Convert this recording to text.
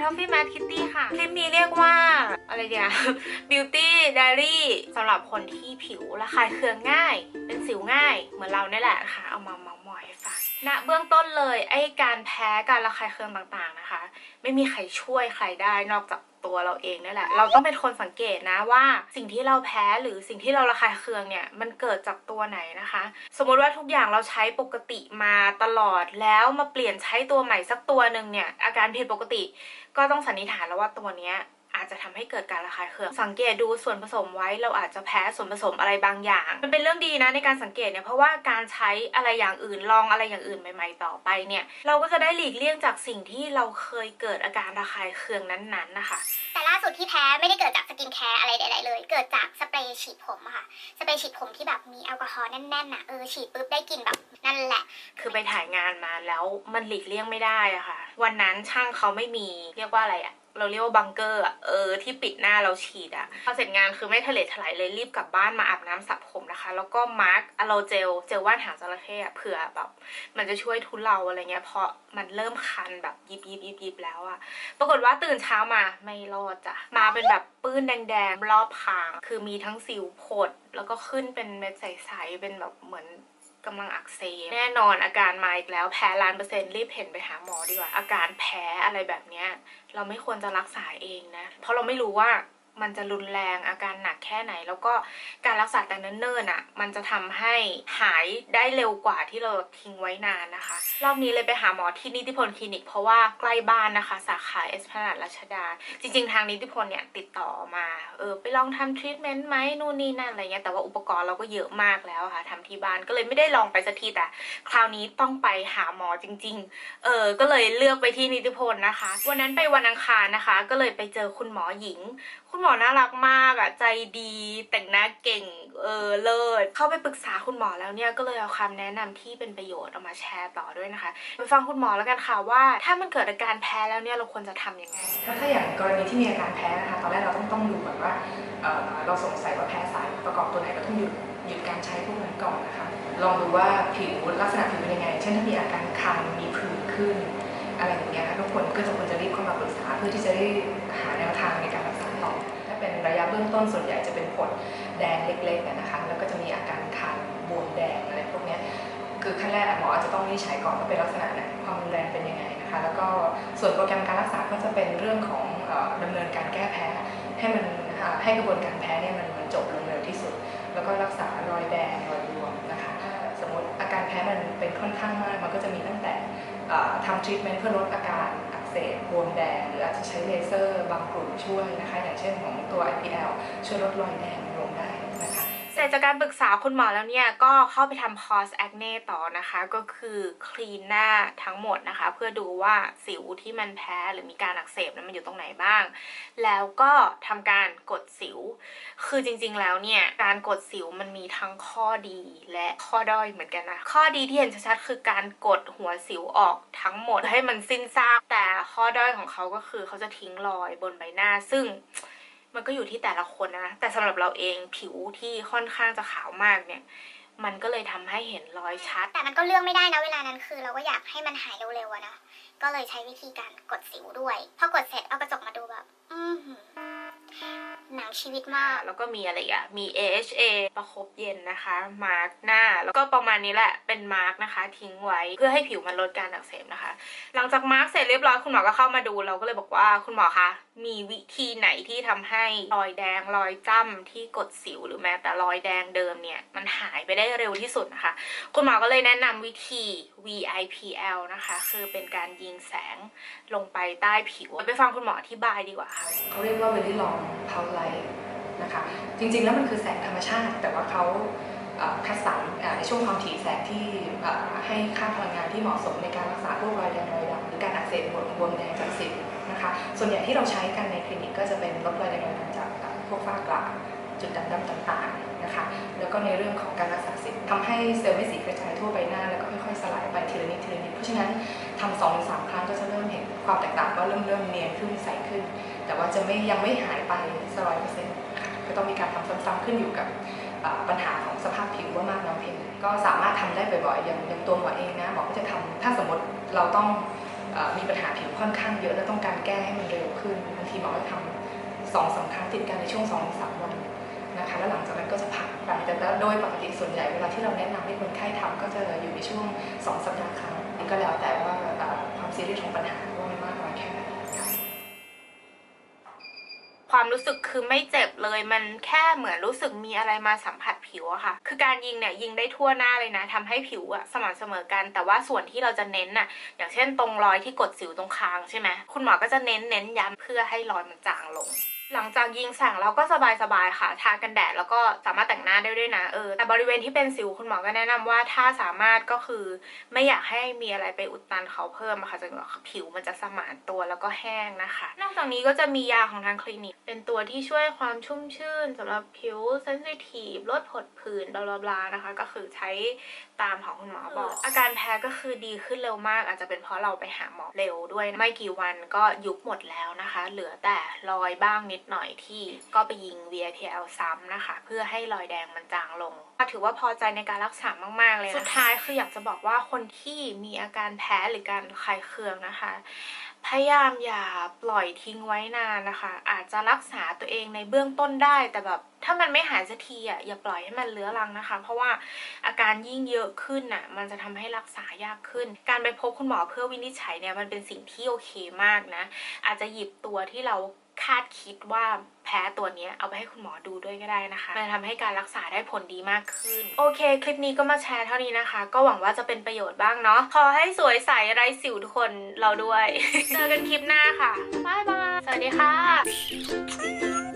ท็อฟฟี่แมทคิตตี้ค่ะ คลิปนี้เรียกว่า อะไรเดียว Beauty Diary สำหรับคนที่ผิวระคายเคืองง่าย เป็นสิวง่าย เหมือนเราเนี่ยแหละค่ะ เอามาเมาท์มอยให้ฟังณเบื้องต้นเลยไอ้การแพ้การระคายเคืองต่างๆนะคะ ไม่มีใครช่วยใครได้นอกจาก ตัวเราเองนี่แหละ เราต้องเป็นคนสังเกตนะว่า สิ่งที่เราแพ้หรือสิ่งที่เราระคายเคืองเนี่ยมันเกิดจากตัวไหนนะคะ สมมุติว่าทุกอย่างเราใช้ปกติมาตลอดแล้วมาเปลี่ยนใช้ตัวใหม่สักตัวหนึ่งเนี่ยอาการผิดปกติก็ต้องสันนิษฐานแล้วว่าตัวเนี้ย อาจจะทำให้เกิดการระคายเคือง สังเกตดูส่วนผสมไว้เราอาจจะแพ้ส่วนผสมอะไรบางอย่าง มันเป็นเรื่องดีนะในการสังเกตเนี่ยเพราะว่าการใช้อะไรอย่างอื่นลองอะไรอย่างอื่นใหม่ ๆ ต่อไปเนี่ยเราก็จะได้หลีกเลี่ยงจากสิ่งที่เราเคยเกิดอาการระคายเคืองนั้นๆนะคะแต่ล่าสุดที่แพ้ไม่ได้เกิดจากสกินแคร์อะไรใดๆเลย เกิดจากสเปรย์ฉีดผมอะค่ะ สเปรย์ฉีดผมที่แบบมีแอลกอฮอล์แน่นๆน่ะเออฉีดปุ๊บได้กลิ่นแบบนั่นแหละ คือไปถ่ายงานมาแล้วมันหลีกเลี่ยงไม่ได้อะค่ะ วันนั้นช่างเขาไม่มีเรียกว่าอะไรอะ เราเรียกว่าบังเกอร์อะเออที่ปิดหน้าเราฉีดอะพอเสร็จงานคือไม่ทะเลถลายเลยรีบกลับบ้านมาอาบน้ำสระผมนะคะ แล้วก็มาร์กอะโลเจลเจลว่านหางจระเข้อะเผื่อแบบมันจะช่วยทุเลาอะไรเงี้ยเพราะมันเริ่มคันแบบยิบยิบยิบยิบแล้วอะปรากฏว่าตื่นเช้ามาไม่รอดจ้ะมาเป็นแบบปื้นแดงๆรอบคาง คือมีทั้งสิวผดแล้วก็ขึ้นเป็นเม็ดใสๆเป็นแบบเหมือน กำลังอักเสบแน่นอนอาการมาอีกแล้วแพ้ล้านเปอร์เซ็นต์รีบเห็นไปหาหมอดีกว่า อาการแพ้อะไรแบบเนี้ยเราไม่ควรจะรักษาเองนะ เพราะเราไม่รู้ว่า มันจะรุนแรงอาการหนักแค่ไหน แล้วก็การรักษาแต่เนิ่นๆอะ มันจะทำให้หายได้เร็วกว่าที่เราทิ้งไว้นานนะคะ รอบนี้เลยไปหาหมอที่นิติพลคลินิก เพราะว่าใกล้บ้านนะคะ สาขาเอสพลาดรัชดา จริงๆ ทางนิติพลเนี่ยติดต่อมา เออไปลองทำทรีทเมนต์ไหมนู่นนี่นั่นอะไรเงี้ยแต่ว่าอุปกรณ์เราก็เยอะมากแล้วค่ะทำที่บ้านก็เลยไม่ได้ลองไปสักทีแต่ คราวนี้ต้องไปหาหมอจริง ๆ เออก็เลยเลือกไปที่นิติพลนะคะ วันนั้นไปวันอังคารนะคะ ก็เลยไปเจอคุณหมอหญิง คุณหมอน่ารักมากอะใจดี แต่งหน้าเก่งเออเลิศเข้าไปปรึกษาคุณหมอแล้วเนี่ยก็เลยเอาคำแนะนำที่เป็นประโยชน์เอามาแชร์ต่อด้วยนะคะไปฟังคุณหมอแล้วกันค่ะว่า ถ้ามันเกิดอาการแพ้แล้วเนี่ยเราควรจะทำยังไงถ้าถ้าอย่างกรณีที่มีอาการแพ้นะคะตอนแรกเราต้องต้องดูก่อนว่าเออเราสงสัยว่าแพ้สารประกอบตัวไหนก็ต้องหยุดหยุดการใช้พวกนั้นก่อนนะคะลองดูว่าผิวลักษณะผิวเป็นยังไง เช่นถ้ามีอาการคันมีผื่นขึ้น อะไรอย่างเงี้ยค่ะทุกคนก็จะควรจะรีบเข้ามาปรึกษาเพื่อที่จะได้หา ต้นส่วนใหญ่จะเป็นผดแดงเล็กๆนะคะแล้วก็จะมีอาการคันบวมแดงอะไรพวกนี้คือขั้นแรกหมออาจจะต้องวินิจฉัยก่อนว่าเป็นลักษณะไหนความรุนแรงเป็นยังไงนะคะแล้วก็ส่วนโปรแกรมการรักษาก็จะเป็นเรื่องของเอ่อดำเนินการแก้แพ้ให้มันให้กระบวนการแพ้เนี่ยมันจบลงเร็วที่สุด แล้วก็รักษารอยแดงรอยบวมนะคะถ้าสมมติอาการแพ้มันเป็นค่อนข้างมากมันก็จะมีตั้งแต่ทำทรีทเมนต์เพื่อลดอาการอัก เสบบวมแดง หรืออาจจะใช้เลเซอร์บางกลุ่มช่วยนะคะ อย่างเช่นของตัว IPL ช่วยลดรอยแดง ลงจจากการปรึกษาคุณหมอแล้วเนี่ย ก็เข้าไปทำ post acne ต่อนะคะ ก็คือคลีนหน้าทั้งหมดนะคะ เพื่อดูว่าสิวที่มันแพ้หรือมีการอักเสบนั้นมันอยู่ตรงไหนบ้าง แล้วก็ทำการกดสิว คือจริงๆแล้วเนี่ย การกดสิวมันมีทั้งข้อดีและข้อด้อยเหมือนกันนะ ข้อดีที่เห็นชัดๆคือการกดหัวสิวออกทั้งหมดให้มันสิ้นซากแต่ข้อด้อยของเขาก็คือเขาจะทิ้งรอยบนใบหน้าซึ่ง มันก็อยู่ที่แต่ละคนนะ แต่สำหรับเราเองผิวที่ค่อนข้างจะขาวมากเนี่ย มันก็เลยทำให้เห็นรอยชัด แต่มันก็เลือกไม่ได้นะเวลานั้นคือ เราก็อยากให้มันหายเร็วๆอะนะ ก็เลยใช้วิธีการกดสิวด้วย พอกดเสร็จเอากระจกมาดูแบบ อือหือหนังชีวิตมาก แล้วก็มีอะไรอีกอะมี AHA ประคบเย็นนะคะ มาร์กหน้า แล้วก็ประมาณนี้แหละ เป็นมาร์กนะคะ ทิ้งไว้เพื่อให้ผิวมันลดการอักเสบนะคะ หลังจากมาร์กเสร็จเรียบร้อยคุณหมอก็เข้ามาดู เราก็เลยบอกว่าคุณหมอคะ มีวิธีไหนที่ทำให้รอยแดงรอยจ้ำที่กดสิวหรือแม้แต่รอยแดงเดิมเนี่ยมันหายไปได้เร็วที่สุดนะคะ คุณหมอก็เลยแนะนำวิธี VIPL นะคะ คือเป็นการยิงแสงลงไปใต้ผิว ไปฟังคุณหมออธิบายดีกว่าค่ะเขาเรียกว่า very long pulse light นะคะ จริงๆแล้วมันคือแสงธรรมชาติ แต่ว่าเขาคัดสรรในช่วงความถี่แสงที่ให้ค่าพลังงานที่เหมาะสมในการรักษาพวกรอยแดงร อักเสบบวมบวมแดงจากสิวนะคะส่วนใหญ่ที่เราใช้กันในคลินิกก็จะเป็นลดรอยแดงจากพวกฝ้ากระจุดด่างๆต่างๆนะคะแล้วก็ในเรื่องของการรักษาสิวทำให้เซลล์ไม่สีกระจายทั่วใบหน้า แล้วก็ค่อยๆสลายไปทีละนิดทีละนิดเพราะฉะนั้นทำสองถึงสามครั้งก็จะเริ่มเห็นความแตกต่างว่าเริ่มเริ่มเนียนขึ้นใสขึ้น แต่ว่าจะไม่ยังไม่หายไปร้อยเปอร์เซ็นต์ค่ะก็ต้องมีการทำซ้ำๆขึ้นอยู่กับปัญหาของสภาพผิวว่ามากน้อยเพียงก็สามารถทำได้บ่อยๆอย่างอย่างตัวหมอเองนะหมอก็จะทำถ้าสมมติเราต้อง มีปัญหาผิวค่อนข้างเยอะและต้องการแก้ให้มันเร็วขึ้นบางทีหมอจะทำสองสาครั้งติดกันในช่วงสองสามวันนะคะแล้วหลังจากนั้นก็จะผ่านไปแต่โดยปกติส่วนใหญ่เวลาที่เราแนะนำให้คนไข้ทำก็จะอยู่ในช่วงสองสัปดาห์ครั้งก็แล้วแต่ว่าความซีเรียสของปัญหาว่ามันมากน้อยแค่ไหนค่ะ รู้สึกคือไม่เจ็บเลยมันแค่เหมือนรู้สึกมีอะไรมาสัมผัสผิวอะค่ะ คือการยิงเนี่ยยิงได้ทั่วหน้าเลยนะทำให้ผิวอะสม่ำเสมอกัน แต่ว่าส่วนที่เราจะเน้นน่ะอย่างเช่นตรงรอยที่กดสิวตรงคางใช่ไหมคุณหมอก็จะเน้นเน้นย้ำเพื่อให้รอยมันจางลงหลังจากยิงแสงเราก็สบายๆค่ะ ทากันแดดแล้วก็สามารถแต่งหน้าได้ด้วยนะเออแต่บริเวณที่เป็นสิวคุณหมอก็แนะนำว่าถ้าสามารถก็คือ ไม่อยากให้มีอะไรไปอุดตันเขาเพิ่มอะค่ะจนกว่าผิวมันจะสมานตัวแล้วก็แห้งนะคะ นอกจากนี้ก็จะมียาของทางคลินิกเป็นตัวที่ช่วยความชุ่มชื่นสำหรับผิวเซนซิทีฟลดผดผื่นบลาบลานะคะ ก็คือใช้ตามของคุณหมอบอก อาการแพ้ก็คือดีขึ้นเร็วมาก อาจจะเป็นเพราะเราไปหาหมอเร็วด้วย ไม่กี่วันก็ยุบหมดแล้วนะคะ เหลือแต่รอยบ้างนิดหน่อยที่ก็ไปยิง VITL ซ้ำนะคะ เพื่อให้รอยแดงมันจางลง ถือว่าพอใจในการรักษามาก ๆ เลยนะสุดท้ายคืออยากจะบอกว่าคนที่มีอาการแพ้หรือการคลายเคืองนะคะพยายามอย่าปล่อยทิ้งไว้นานนะคะ อาจจะรักษาตัวเองในเบื้องต้นได้ แต่แบบถ้ามันไม่หายสักทีอะอย่าปล่อยให้มันเลื้อรังนะคะ เพราะว่าอาการยิ่งเยอะขึ้นน่ะมันจะทำให้รักษายากขึ้น การไปพบคุณหมอเพื่อวินิจฉัยเนี่ยมันเป็นสิ่งที่โอเคมากนะ อาจจะหยิบตัวที่เรา ดคิดว่าแพ้ตัวเนี้ยเอาไปให้คุณหมอดูด้วยก็ได้นะคะ มันจะทำให้การรักษาได้ผลดีมากขึ้น โอเค คลิปนี้ก็มาแชร์เท่านี้นะคะ ก็หวังว่าจะเป็นประโยชน์บ้างเนาะ ขอให้สวยใสไร้สิวทุกคนเราด้วย เจอกันคลิปหน้าค่ะ บ๊ายบาย สวัสดีค่ะ